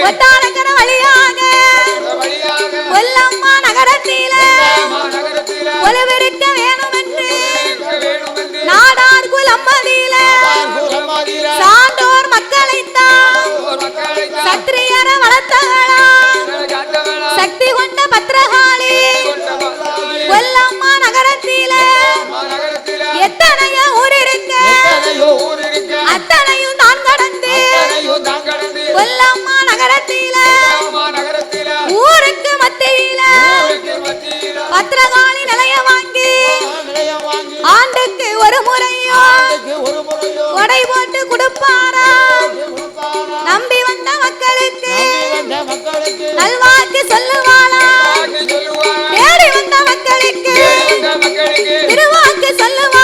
ஒட்டாளக்கர வழியாக கொல்லம்மா நகரத்தில ஒலவெருக்க வேணும் என்று நாடார் குலம்மதியில சான்றோர் மக்களைத்தான் சத்திரியர வளர்த்தகளா கொடுப்பாரா? நம்பி வந்த மக்களுக்கு நல்வாக்கு சொல்லுவாளா? தேடி வந்த மக்களுக்கு திருவாக்கு சொல்லுவாளா?